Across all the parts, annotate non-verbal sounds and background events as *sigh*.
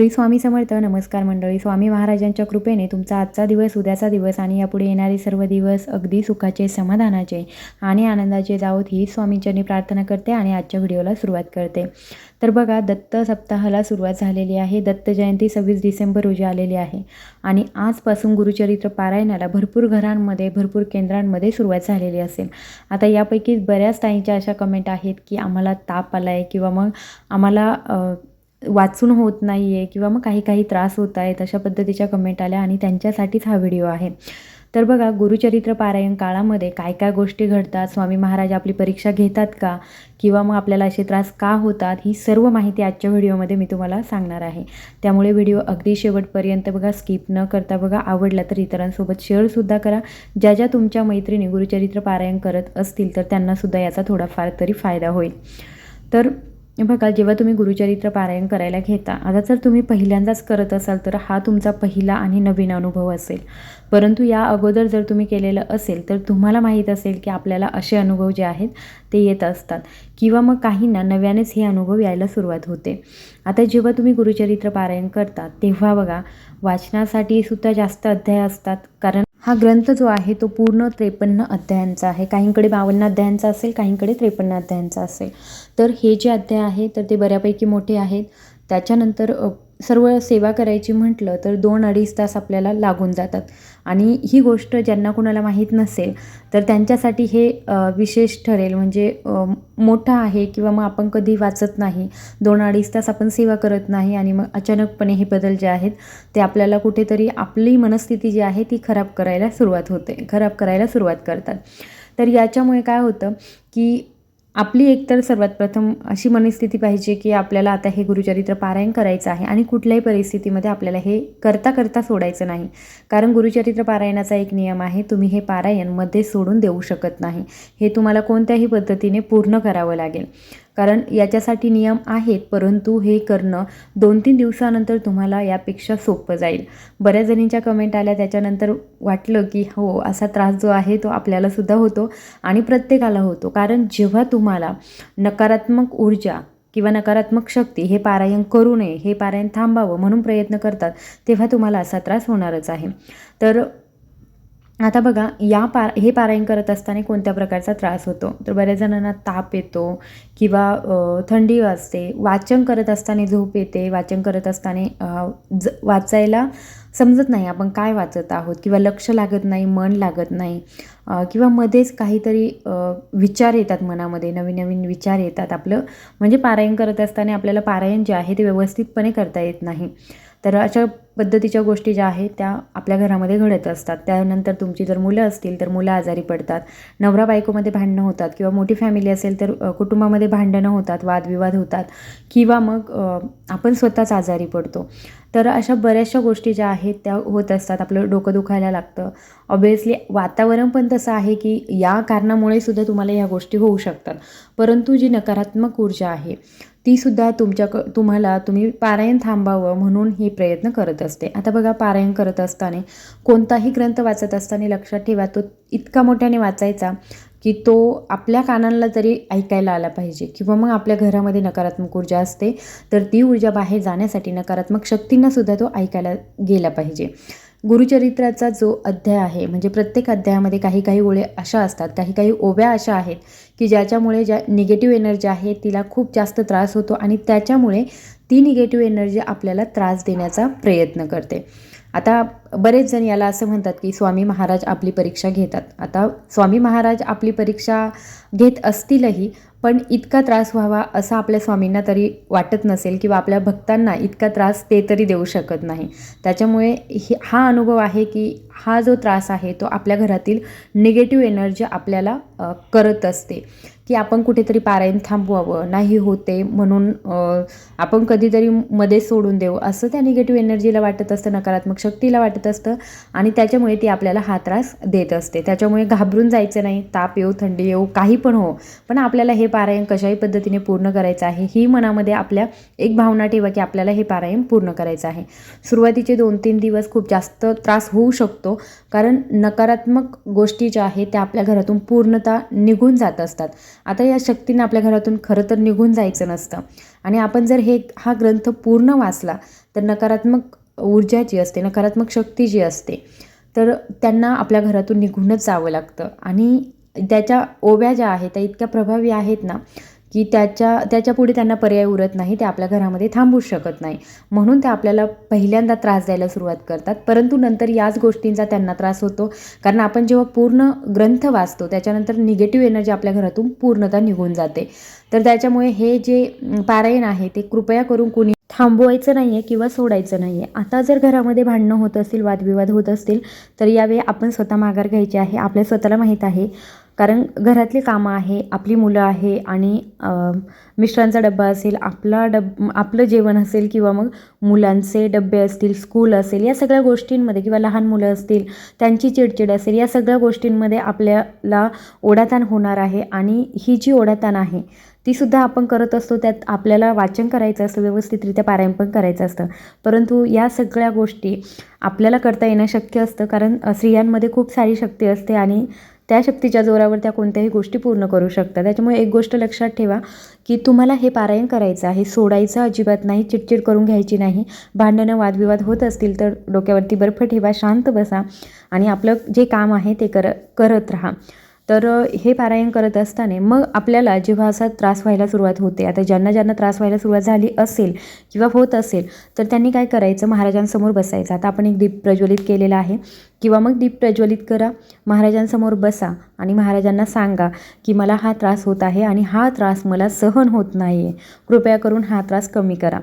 श्री स्वामी समर्थ. नमस्कार मंडळी. स्वामी महाराजांच्या कृपेने तुमचा आजचा दिवस उद्याचा दिवस आणि यापुढे येणारे सर्व दिवस अगदी सुखाचे समाधानाचे आणि आनंदाचे जावोत ही स्वामींच्यांनी प्रार्थना करते आणि आजच्या व्हिडिओला सुरुवात करते. तर बघा दत्त सप्ताहाला सुरुवात झालेली आहे. दत्त जयंती सव्वीस डिसेंबर रोजी आलेली आहे आणि आजपासून गुरुचरित्र पारायणाला भरपूर घरांमध्ये भरपूर केंद्रांमध्ये सुरुवात झालेली असेल. आता यापैकी बऱ्याच ताईंच्या अशा कमेंट आहेत की आम्हाला ताप आला आहे किंवा मग आम्हाला वाचून होत नाही आहे किंवा मग काही काही त्रास होत आहेत अशा पद्धतीच्या कमेंट आल्या आणि त्यांच्यासाठीच हा व्हिडिओ आहे. तर बघा गुरुचरित्र पारायण काळामध्ये काय काय गोष्टी घडतात स्वामी महाराज आपली परीक्षा घेतात का? किंवा मग आपल्याला असे त्रास का होतात? ही सर्व माहिती आजच्या व्हिडिओमध्ये मी तुम्हाला सांगणार आहे. त्यामुळे व्हिडिओ अगदी शेवटपर्यंत बघा स्किप न करता बघा आवडला तर इतरांसोबत शेअरसुद्धा करा. ज्या ज्या तुमच्या मैत्रिणी गुरुचरित्र पारायण करत असतील तर त्यांनासुद्धा याचा थोडाफार तरी फायदा होईल. तर बघा जेव्हा तुम्ही गुरुचरित्र पारायण करायला घेता आता जर तुम्ही पहिल्यांदाच करत असाल तर हा तुमचा पहिला आणि नवीन अनुभव असेल. परंतु या अगोदर जर तुम्ही केलेलं असेल तर तुम्हाला माहीत असेल की आपल्याला असे अनुभव जे आहेत ते येत असतात. किंवा मग काहींना नव्यानेच हे अनुभव यायला सुरुवात होते. आता जेव्हा तुम्ही गुरुचरित्र पारायण करता तेव्हा बघा वाचनासाठी सुद्धा जास्त अध्याय असतात कारण हा ग्रंथ जो आहे तो पूर्ण त्रेपन्न अध्यायांचा आहे. काहींकडे बावन्न अध्यायांचा असेल काहींकडे त्रेपन्न अध्यायांचा असेल. तर हे जे अध्याय आहे तर ते बऱ्यापैकी मोठे आहेत. त्याच्यानंतर सर्व सेवा करायची म्हटलं तर दोन अडीच तास आपल्याला लागून जातात. आणि ही गोष्ट ज्यांना कोणाला माहीत नसेल तर त्यांच्यासाठी हे विशेष ठरेल. म्हणजे मोठं आहे किंवा मग आपण कधी वाचत नाही दोन अडीच तास आपण सेवा करत नाही आणि मग अचानकपणे हे बदल जे आहेत ते आपल्याला कुठेतरी आपली मनस्थिती जी आहे ती खराब करायला सुरुवात होते खराब करायला सुरुवात करतात. तर याच्यामुळे काय होतं की आपली एकतर सर्वात प्रथम अशी मनस्थिती पाहिजे की आपल्याला आता हे गुरुचरित्र पारायण करायचं आहे आणि कुठल्याही परिस्थितीमध्ये आपल्याला हे करता करता सोडायचं नाही. कारण गुरुचरित्र पारायणाचा एक नियम आहे तुम्ही हे पारायणमध्ये सोडून देऊ शकत नाही. हे तुम्हाला कोणत्याही पद्धतीने पूर्ण करावं लागेल. कारण याच्यासाठी नियम आहेत परंतु हे करणं दोन तीन दिवसानंतर तुम्हाला यापेक्षा सोपं जाईल. बऱ्याच जणींच्या कमेंट आल्या त्याच्यानंतर वाटलं की हो असा त्रास जो आहे तो आपल्यालासुद्धा होतो आणि प्रत्येकाला होतो. कारण जेव्हा तुम्हाला नकारात्मक ऊर्जा किंवा नकारात्मक शक्ती हे पारायण करू नये हे पारायण थांबावं म्हणून प्रयत्न करतात तेव्हा तुम्हाला असा त्रास होणारच आहे. तर आता बघा या पा हे पारायण करत असताना कोणत्या प्रकारचा त्रास होतो? तर बऱ्याच जणांना ताप येतो किंवा थंडी वाजते. वाचन करत असताना झोप येते. वाचन करत असताना ज वाचायला समजत नाही आपण काय वाचत आहोत किंवा लक्ष लागत नाही मन लागत नाही किंवा मध्येच काहीतरी विचार येतात मनामध्ये. नवीन नवीन विचार येतात आपलं. म्हणजे पारायण करत असताना आपल्याला पारायण जे आहे ते व्यवस्थितपणे करता येत नाही. तर अशा पद्धतीच्या गोष्टी ज्या आहेत त्या आपल्या घरामध्ये घडत असतात. त्यानंतर तुमची जर मुलं असतील तर मुलं आजारी पडतात. नवरा बायकोमध्ये भांडणं होतात किंवा मोठी फॅमिली असेल तर कुटुंबामध्ये भांडणं होतात वादविवाद होतात किंवा मग आपण स्वतःच आजारी पडतो. तर अशा बऱ्याचशा गोष्टी ज्या आहेत त्या होत असतात. आपलं डोकं दुखायला लागतं. ऑब्वियसली वातावरण पण तसं आहे की या कारणामुळे सुद्धा तुम्हाला ह्या गोष्टी होऊ शकतात. परंतु जी नकारात्मक ऊर्जा आहे तीसुद्धा तुमच्या क तुम्हाला तुम्ही पारायण थांबावं म्हणून ही प्रयत्न करत असते. आता बघा पारायण करत असताना कोणताही ग्रंथ वाचत असताना लक्षात ठेवा तो इतका मोठ्याने वाचायचा की तो आपल्या कानांना तरी ऐकायला आला पाहिजे किंवा मग आपल्या घरामध्ये नकारात्मक ऊर्जा असते तर ती ऊर्जा बाहेर जाण्यासाठी नकारात्मक शक्तींनासुद्धा तो ऐकायला गेला पाहिजे. गुरुचरित्राचा जो अध्याय आहे म्हणजे प्रत्येक अध्यायामध्ये काही काही ओळे अशा असतात काही काही ओव्या अशा आहेत की ज्याच्यामुळे ज्या निगेटिव्ह एनर्जी आहे तिला खूप जास्त त्रास होतो आणि त्याच्यामुळे ती निगेटिव्ह एनर्जी आपल्याला त्रास देण्याचा प्रयत्न करते. आता बरेच जण याला असं म्हणतात की स्वामी महाराज आपली परीक्षा घेतात. आता स्वामी महाराज आपली परीक्षा घेत असतीलही पण इतका त्रास व्हावा असं आपल्या स्वामींना तरी वाटत नसेल किंवा आपल्या भक्तांना इतका त्रास ते तरी देऊ शकत नाही. त्याच्यामुळे ही हा अनुभव आहे की हा जो त्रास आहे तो आपल्या घरातील निगेटिव्ह एनर्जी आपल्याला करत असते. की आपण कुठेतरी पारायण थांबवावं नाही होते म्हणून आपण कधीतरी मध्ये सोडून देऊ असं त्या निगेटिव्ह एनर्जीला वाटत असतं नकारात्मक शक्तीला वाटत असतं आणि त्याच्यामुळे ती आपल्याला हा त्रास देत असते. त्याच्यामुळे घाबरून जायचं नाही ताप येऊ थंडी येऊ काही पण हो. पण आपल्याला हे पारायण कशाही पद्धतीने पूर्ण करायचं आहे ही मनामध्ये आपल्या एक भावना ठेवा की आपल्याला हे पारायण पूर्ण करायचं आहे. सुरुवातीचे दोन तीन दिवस खूप जास्त त्रास होऊ शकतो कारण नकारात्मक गोष्टी ज्या आहेत त्या आपल्या घरातून पूर्णतः निघून जात असतात. आता या शक्तीने आपल्या घरातून खरं तर निघून जायचं नसतं. आणि आपण जर हे हा ग्रंथ पूर्ण वाचला तर नकारात्मक ऊर्जा जी असते नकारात्मक शक्ती जी असते तर त्यांना आपल्या घरातून निघूनच जावं लागतं. आणि त्याच्या ओव्या ज्या आहेत त्या इतक्या प्रभावी आहेत ना की त्याच्या त्याच्यापुढे त्यांना पर्याय उरत नाही ते आपल्या घरामध्ये थांबूच शकत नाही. म्हणून ते आपल्याला पहिल्यांदा त्रास द्यायला सुरुवात करतात. परंतु नंतर याच गोष्टींचा त्यांना त्रास होतो. कारण आपण जेव्हा पूर्ण ग्रंथ वाचतो त्याच्यानंतर निगेटिव्ह एनर्जी आपल्या घरातून पूर्णतः निघून जाते. तर त्याच्यामुळे हे जे पारायण आहे ते कृपया करून कोणी थांबवायचं नाही आहे किंवा सोडायचं नाही आहे आता जर घरामध्ये भांडणं होत असतील वादविवाद होत असतील तर यावेळी आपण स्वतः माघार घ्यायची आहे. आपल्या स्वतःला माहीत आहे कारण घरातली कामं आहे आपली मुलं आहे आणि मिस्टरांचा डब्बा असेल आपला डब आपलं जेवण असेल किंवा मग मुलांचे डबे असतील स्कूल असेल या सगळ्या गोष्टींमध्ये किंवा लहान मुलं असतील त्यांची चिडचिड असेल या सगळ्या गोष्टींमध्ये आपल्याला ओढाताण होणार आहे आणि ही जी ओढाताण आहे तीसुद्धा आपण करत असतो त्यात आपल्याला वाचन करायचं असतं व्यवस्थितरित्या पारायण पण करायचं असतं. परंतु या सगळ्या गोष्टी आपल्याला करता येणं शक्य असतं कारण स्त्रियांमध्ये खूप सारी शक्ती असते आणि त्या शक्तीच्या जोरावर त्या कोणत्याही गोष्टी पूर्ण करू शकतात त्याच्यामुळे एक गोष्ट लक्षात ठेवा की तुम्हाला हे पारायण करायचं आहे सोडायचं अजिबात नाही चिडचिड करून घ्यायची नाही. भांडणं वादविवाद होत असतील तर डोक्यावरती बर्फ ठेवा शांत बसा आणि आपलं जे काम आहे ते कर करत राहा. तर हे पारायण करत असताना मग आपल्याला जेव्हा असा त्रास व्हायला सुरुवात होते आता ज्यांना ज्यांना त्रास व्हायला सुरुवात झाली असेल किंवा होत असेल तर त्यांनी काय करायचं? महाराजांसमोर बसायचं. आता आपण एक दीप प्रज्वलित केलेला आहे. किंवा मग दीप प्रज्वलित करा. महाराजांसमोर बसा आणि महाराजांना सांगा की मला हा त्रास होत आहे आणि हा त्रास मला सहन होत नाही आहे कृपया करून हा त्रास कमी करा.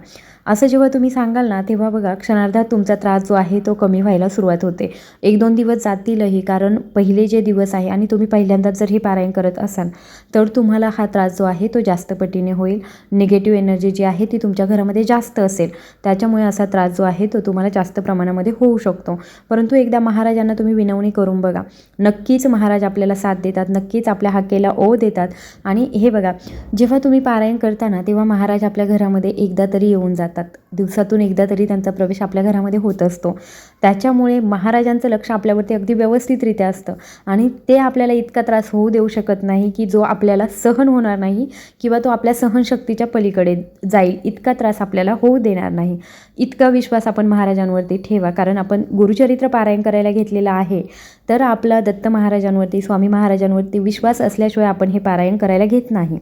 असं जेव्हा तुम्ही सांगाल ना तेव्हा बघा क्षणार्धात तुमचा त्रास जो आहे तो कमी व्हायला सुरुवात होते. एक दोन दिवस जातीलही कारण पहिले जे दिवस आहे आणि तुम्ही पहिल्यांदाच जर हे पारायण करत असाल तर तुम्हाला हा त्रास जो आहे तो जास्त पटीने होईल. निगेटिव्ह एनर्जी जी आहे ती तुमच्या घरामध्ये जास्त असेल. त्याच्यामुळे असा त्रास जो आहे तो तुम्हाला जास्त प्रमाणामध्ये होऊ शकतो. परंतु एकदा महाराजांना तुम्ही विनवणी करून बघा. नक्कीच महाराज आपल्याला साथ देतात नक्कीच आपल्या हाकेला ओ देतात. आणि हे बघा जेव्हा तुम्ही पारायण करताना तेव्हा महाराज आपल्या घरामध्ये एकदा तरी येऊन जातात. दिवसातून एकदा तरी त्यांचा प्रवेश आपल्या घरामध्ये होत असतो. त्याच्यामुळे महाराजांचं लक्ष आपल्यावरती अगदी व्यवस्थितरित्या असतं. आणि ते आपल्याला इतका त्रास होऊ देऊ शकत नाही की जो आपल्याला सहन होणार नाही किंवा तो आपल्या सहनशक्तीच्या पलीकडे जाईल. इतका त्रास आपल्याला होऊ देणार नाही. इतका विश्वास आपण महाराजांवरती ठेवा. कारण आपण गुरुचरित्र पारायण करायला घेतलेलं आहे. तर आपला दत्त महाराजांवरती स्वामी महाराजांवरती विश्वास असल्याशिवाय आपण हे पारायण करायला घेत नाही.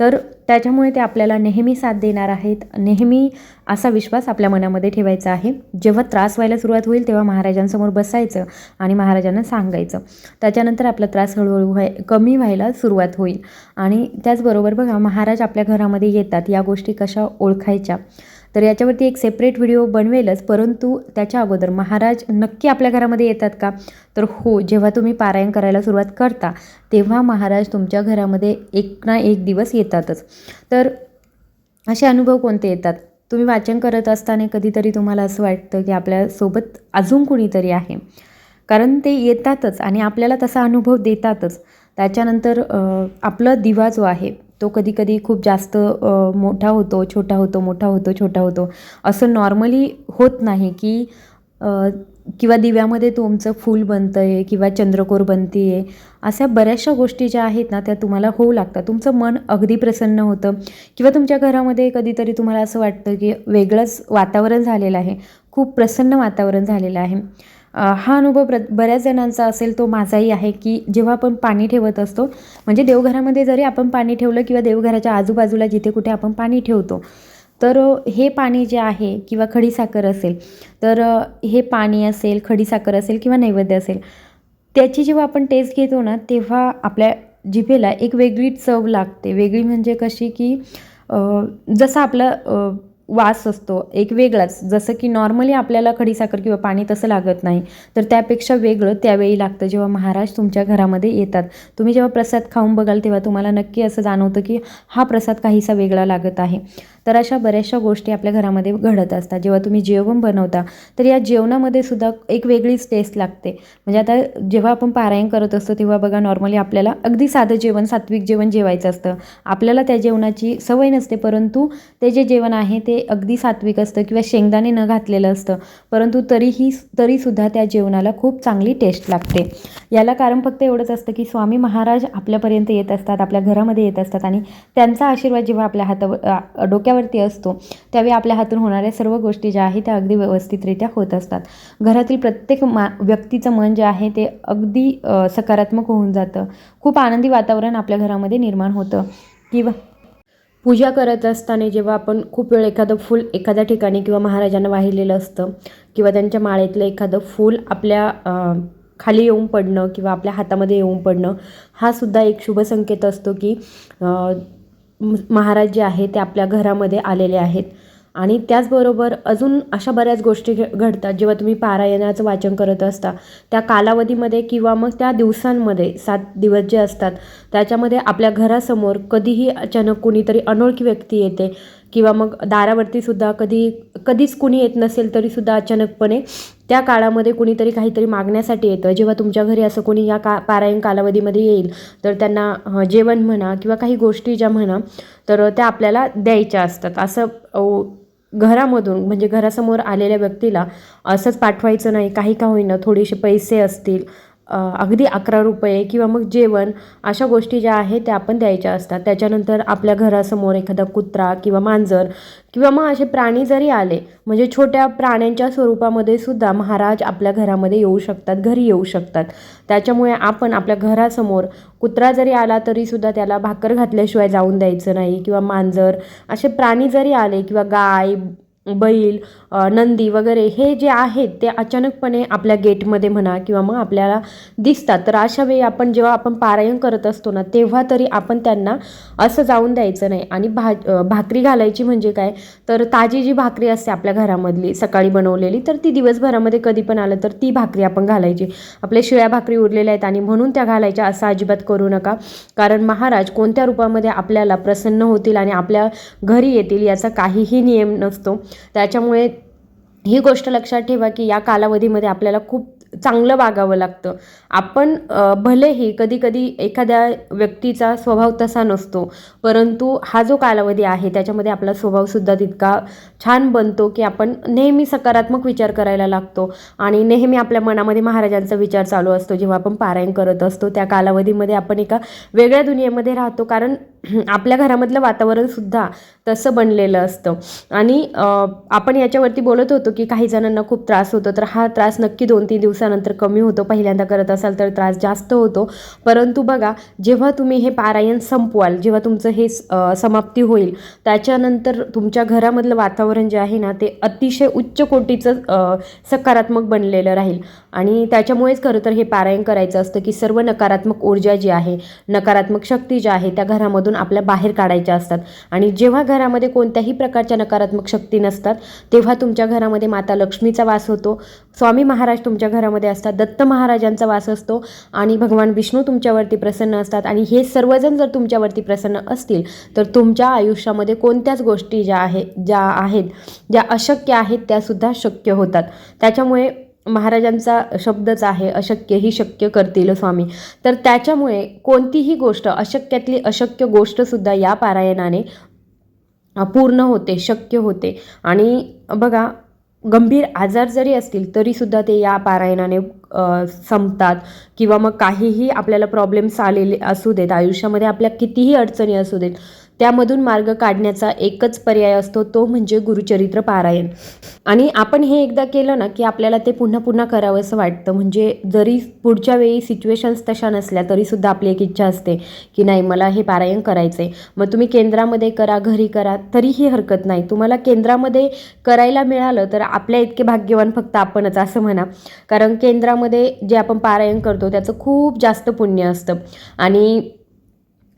तर त्याच्यामुळे ते आपल्याला नेहमी साथ देणार आहेत. नेहमी असा विश्वास आपल्या मनामध्ये ठेवायचा आहे. जेव्हा त्रास व्हायला सुरुवात होईल तेव्हा महाराजांसमोर बसायचं आणि महाराजांना सांगायचं. त्याच्यानंतर आपला त्रास हळूहळू व्हाय कमी व्हायला सुरुवात होईल. आणि त्याचबरोबर बघा महाराज आपल्या घरामध्ये येतात. या गोष्टी कशा ओळखायच्या? तर याच्यावरती एक सेपरेट व्हिडिओ बनवेलच परंतु त्याच्या अगोदर महाराज नक्की आपल्या घरामध्ये येतात का? तर हो जेव्हा तुम्ही पारायण करायला सुरुवात करता तेव्हा महाराज तुमच्या घरामध्ये एक ना एक दिवस येतातच. तर असे अनुभव कोणते येतात? तुम्ही वाचन करत असताना कधीतरी तुम्हाला असं वाटतं की आपल्यासोबत अजून कुणीतरी आहे? कारण ते येतातच आणि आपल्याला तसा अनुभव देतातच. त्याच्यानंतर आपला दिवा जो आहे तो कधी कधी खूप जास्त मोठा होतो छोटा होतो मोठा होतो छोटा होतो. असं नॉर्मली होत नाही की किंवा दिव्यामध्ये तुमचं फूल बनतं आहे किंवा चंद्रकोर बनते आहे अशा बऱ्याचशा गोष्टी ज्या आहेत ना त्या तुम्हाला होऊ लागतात. तुमचं मन अगदी प्रसन्न होतं. किंवा तुमच्या घरामध्ये कधीतरी तुम्हाला असं वाटतं की वेगळंच वातावरण झालेलं आहे. खूप प्रसन्न वातावरण झालेलं आहे. हा अनुभव प्र बऱ्याच जणांचा असेल तो माझाही आहे की जेव्हा आपण पाणी ठेवत असतो म्हणजे देवघरामध्ये जरी आपण पाणी ठेवलं किंवा देवघराच्या आजूबाजूला जिथे कुठे आपण पाणी ठेवतो तर हे पाणी जे आहे किंवा खडीसाखर असेल तर हे पाणी असेल खडीसाखर असेल किंवा नैवेद्य असेल त्याची जेव्हा आपण टेस्ट घेतो ना तेव्हा आपल्या जिभेला एक वेगळी चव लागते. वेगळी म्हणजे कशी की जसं आपलं वास असतो एक वेगळाच. जसं की नॉर्मली आपल्याला खडीसाखर किंवा पाणी तसं लागत नाही तर त्यापेक्षा वेगळं त्यावेळी लागतं जेव्हा महाराज तुमच्या घरामध्ये येतात. तुम्ही जेव्हा प्रसाद खाऊन बघाल तेव्हा तुम्हाला नक्की असं जाणवतं की हा प्रसाद काहीसा वेगळा लागत आहे. तर अशा बऱ्याचशा गोष्टी आपल्या घरामध्ये घडत असतात. जेव्हा तुम्ही जेवण बनवता तर या जेवणामध्ये सुद्धा एक वेगळीच टेस्ट लागते. म्हणजे आता जेव्हा आपण पारायण करत असतो तेव्हा बघा नॉर्मली आपल्याला अगदी साधं जेवण सात्विक जेवण जेवायचं असतं. आपल्याला त्या जेवणाची सवय नसते परंतु ते जे जेवण आहे ते अगदी सात्विक असतं किंवा शेंगदाणे न घातलेलं असतं. परंतु तरीही तरीसुद्धा त्या जेवणाला खूप चांगली टेस्ट लागते. याला कारण फक्त एवढंच असतं की स्वामी महाराज आपल्यापर्यंत येत असतात आपल्या घरामध्ये येत असतात आणि त्यांचा आशीर्वाद जेव्हा आपल्या हातावर डोक्यावर डोक्यावरती असतो. त्यावेळी आपल्या हातून होणाऱ्या सर्व गोष्टी ज्या आहेत त्या अगदी व्यवस्थितरित्या होत असतात. घरातील प्रत्येक मा व्यक्तीचं मन जे आहे ते अगदी सकारात्मक होऊन जातं. खूप आनंदी वातावरण आपल्या घरामध्ये निर्माण होतं. किंवा पूजा करत असताना जेव्हा आपण खूप वेळ एखादं फूल एखाद्या ठिकाणी किंवा महाराजांना वाहिलेलं असतं किंवा त्यांच्या माळेतलं एखादं फूल आपल्या खाली येऊन पडणं किंवा आपल्या हातामध्ये येऊन पडणं हा सुद्धा एक शुभ संकेत असतो की महाराज जे आहे ते आपल्या घरामध्ये आलेले आहेत. आणि त्याचबरोबर अजून अशा बऱ्याच गोष्टी घ घडतात. जेव्हा तुम्ही पारायणाचं वाचन करत असता त्या कालावधीमध्ये किंवा मग त्या दिवसांमध्ये सात दिवस जे असतात त्याच्यामध्ये आपल्या घरासमोर कधीही अचानक कुणीतरी अनोळखी व्यक्ती येते. किंवा मग दारावरती सुद्धा कधी कधीच कुणी येत नसेल तरीसुद्धा अचानकपणे त्या काळामध्ये कुणीतरी काहीतरी मागण्यासाठी येतं. जेव्हा तुमच्या घरी असं कोणी या का पारायण कालावधीमध्ये येईल तर त्यांना जेवण म्हणा किंवा काही गोष्टी ज्या म्हणा तर त्या आपल्याला द्यायच्या असतात. असं घरामधून म्हणजे घरासमोर आलेल्या व्यक्तीला असंच पाठवायचं नाही. काही का होईना थोडेसे पैसे असतील अगदी अकरा रुपये किंवा मग जेवण अशा गोष्टी ज्या आहेत त्या आपण द्यायच्या असतात. त्याच्यानंतर आपल्या घरासमोर एखादा कुत्रा किंवा मांजर किंवा मग असे प्राणी जरी आले म्हणजे छोट्या प्राण्यांच्या स्वरूपामध्ये सुद्धा महाराज आपल्या घरामध्ये येऊ शकतात घरी येऊ शकतात. त्याच्यामुळे आपण आपल्या घरासमोर कुत्रा जरी आला तरीसुद्धा त्याला भाकर घातल्याशिवाय जाऊन द्यायचं नाही किंवा मांजर असे प्राणी जरी आले किंवा गाय बैल नंदी वगैरे हे जे आहेत ते अचानकपणे आपल्या गेटमध्ये म्हणा किंवा मग आपल्याला दिसतात. तर अशा वेळी आपण जेव्हा आपण पारायण करत असतो ना तेव्हा तरी आपण त्यांना असं जाऊन द्यायचं नाही. आणि भा भाकरी घालायची म्हणजे काय? तर ताजी जी भाकरी असते आपल्या घरामधली सकाळी बनवलेली तर ती दिवसभरामध्ये कधी पण आलं तर ती भाकरी आपण घालायची. आपल्या शिळ्या भाकरी उरलेल्या आहेत आणि म्हणून त्या घालायच्या असं अजिबात करू नका. कारण महाराज कोणत्या रूपामध्ये आपल्याला प्रसन्न होतील आणि आपल्या घरी येतील याचा काहीही नियम नसतो. त्याच्यामुळे ही गोष्ट लक्षात ठेवा की या कालावधीमध्ये आपल्याला खूप चांगलं वागावं लागतं. आपण भलेही कधीकधी एखाद्या व्यक्तीचा स्वभाव तसा नसतो परंतु हा जो कालावधी आहे त्याच्यामध्ये आपला स्वभावसुद्धा तितका छान बनतो की आपण नेहमी सकारात्मक विचार करायला लागतो. आणि नेहमी आपल्या मनामध्ये महाराजांचा विचार चालू असतो जेव्हा आपण पारायण करत असतो त्या कालावधीमध्ये आपण एका वेगळ्या दुनियेमध्ये राहतो. कारण *clears throat* आपल्या घरामधलं वातावरणसुद्धा तसं बनलेलं असतं. आणि आपण याच्यावरती बोलत होतो की काही जणांना खूप त्रास होतो तर हा त्रास नक्की दोन तीन दिवसानंतर कमी होतो. पहिल्यांदा करत असाल तर त्रास जास्त होतो. परंतु बघा जेव्हा तुम्ही हे पारायण संपवाल जेव्हा तुमचं हे स- समाप्ती होईल त्याच्यानंतर तुमच्या घरामधलं वातावरण जे आहे ना ते अतिशय उच्च कोटीचं सकारात्मक बनलेलं राहील. आणि त्याच्यामुळेच खरं तर हे पारायण करायचं असतं की सर्व नकारात्मक ऊर्जा जी आहे नकारात्मक शक्ती ज्या आहे त्या घरामधून आपल्या बाहेर काढायच्या असतात. आणि जेव्हा घरामध्ये कोणत्याही प्रकारच्या नकारात्मक शक्ती नसतात तेव्हा तुमच्या घरामध्ये माता लक्ष्मीचा वास होतो स्वामी महाराज तुमच्या घरामध्ये असतात दत्त महाराजांचा वास असतो आणि भगवान विष्णू तुमच्यावरती प्रसन्न असतात. आणि हे सर्वजण जर तुमच्यावरती प्रसन्न असतील तर तुमच्या आयुष्यामध्ये कोणत्याच गोष्टी ज्या आहे ज्या आहेत ज्या अशक्य आहेत त्यासुद्धा शक्य होतात. त्याच्यामुळे महाराजांचा शब्दच आहे अशक्य ही शक्य करतील स्वामी. तर त्याच्यामुळे कोणतीही गोष्ट अशक्यातली अशक्य गोष्टसुद्धा या पारायणाने पूर्ण होते शक्य होते. आणि बघा गंभीर आजार जरी असतील तरीसुद्धा ते या पारायणाने संपतात. किंवा मग काहीही आपल्याला प्रॉब्लेम्स आलेले असू देत आयुष्यामध्ये आपल्या कितीही अडचणी असू देत त्यामधून मार्ग काढण्याचा एकच पर्याय असतो तो म्हणजे गुरुचरित्र पारायण. आणि आपण हे एकदा केलं ना की आपल्याला ते पुन्हा पुन्हा करावं असं वाटतं. म्हणजे जरी पुढच्या वेळी सिच्युएशन्स तशा नसल्या तरीसुद्धा आपली एक इच्छा असते की नाही मला हे पारायण करायचं आहे मग तुम्ही केंद्रामध्ये करा घरी करा तरीही हरकत नाही. तुम्हाला केंद्रामध्ये करायला मिळालं तर आपल्या इतके भाग्यवान फक्त आपणच असं म्हणा. कारण केंद्रामध्ये जे आपण पारायण करतो त्याचं खूप जास्त पुण्य असतं. आणि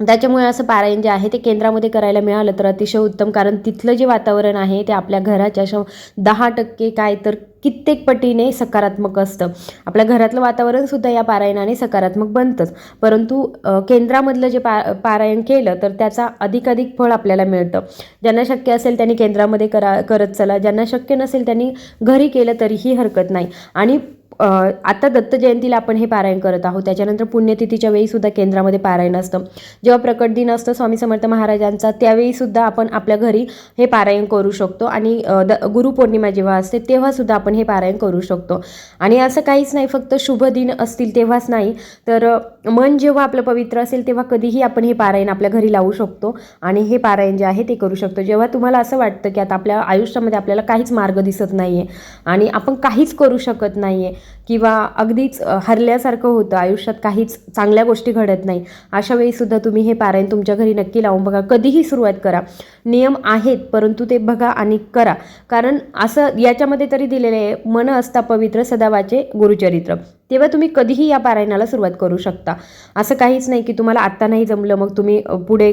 त्याच्यामुळे असं पारायण जे आहे ते केंद्रामध्ये करायला मिळालं तर अतिशय उत्तम कारण तिथलं जे वातावरण आहे ते आपल्या घराच्या श दहा टक्के काय तर कित्येक पटीने सकारात्मक असतं. आपल्या घरातलं वातावरणसुद्धा या पारायणाने सकारात्मक बनतंच. परंतु केंद्रामधलं जे पा पारायण केलं तर त्याचा अधिकाधिक फळ आपल्याला मिळतं. ज्यांना शक्य असेल त्यांनी केंद्रामध्ये करा करत चला. ज्यांना शक्य नसेल त्यांनी घरी केलं तरीही हरकत नाही. आणि आता दत्त जयंतीला आपण हे पारायण करत आहोत. त्याच्यानंतर पुण्यतिथीच्या वेळीसुद्धा केंद्रामध्ये पारायण असतं. जेव्हा प्रकट दिन असतं स्वामी समर्थ महाराजांचा त्यावेळीसुद्धा आपण आपल्या घरी हे पारायण करू शकतो. आणि द गुरुपौर्णिमा जेव्हा असते तेव्हासुद्धा आपण हे पारायण करू शकतो. आणि असं काहीच नाही फक्त शुभ दिन असतील तेव्हाच नाही तर मन जेव्हा आपलं पवित्र असेल तेव्हा कधीही आपण हे पारायण आपल्या घरी लावू शकतो. आणि हे पारायण जे आहे ते करू शकतो. जेव्हा तुम्हाला असं वाटतं की आता आपल्या आयुष्यामध्ये आपल्याला काहीच मार्ग दिसत नाही आहे आणि आपण काहीच करू शकत नाही आहे किंवा अगदीच हरल्यासारखं होतं. आयुष्यात काहीच चांगल्या गोष्टी घडत नाही. अशा वेळीसुद्धा तुम्ही हे पारायण तुमच्या घरी नक्की लावून बघा. कधीही सुरुवात करा. नियम आहेत परंतु ते बघा आणि करा. कारण असं याच्यामध्ये तरी दिलेलं आहे मन असता पवित्र सदावाचे गुरुचरित्र. तेव्हा तुम्ही कधीही या पारायणाला सुरुवात करू शकता. असं काहीच नाही की तुम्हाला आत्ता नाही जमलं मग तुम्ही पुढे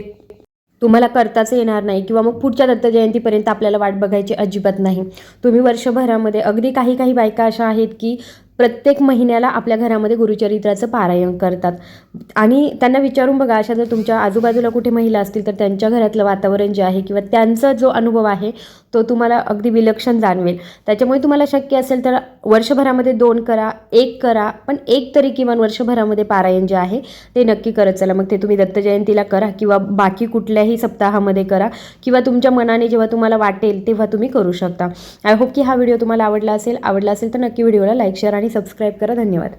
तुम्हाला करताच येणार नाही किंवा मग पुढच्या दत्त जयंतीपर्यंत आपल्याला वाट बघायची अजिबात नाही. तुम्ही वर्षभरामध्ये अगदी काही काही बायका अशा आहेत की प्रत्येक महिन्याला आपल्या घरामध्ये गुरुचरित्राचं पारायण करतात. आणि त्यांना विचारून बघा अशा जर तुमच्या आजूबाजूला कुठे महिला असतील तर त्यांच्या घरातलं वातावरण जे आहे किंवा त्यांचा जो अनुभव आहे तो तुम्हाला अगदी विलक्षण जाणवेल. त्याच्यामुळे तुम्हाला शक्य असेल तर वर्षभरामध्ये दोन करा एक करा पण एक तरी किमान वर्षभरामध्ये पारायण जे आहे ते नक्की करत चला. मग ते तुम्ही दत्त जयंतीला करा किंवा बाकी कुठल्याही सप्ताहामध्ये करा किंवा तुमच्या मनाने जेव्हा तुम्हाला वाटेल तेव्हा तुम्ही करू शकता. आय होप की हा व्हिडिओ तुम्हाला आवडला असेल. आवडला असेल तर नक्की व्हिडिओला लाईक शेअर आणि सबस्क्राईब करा. धन्यवाद.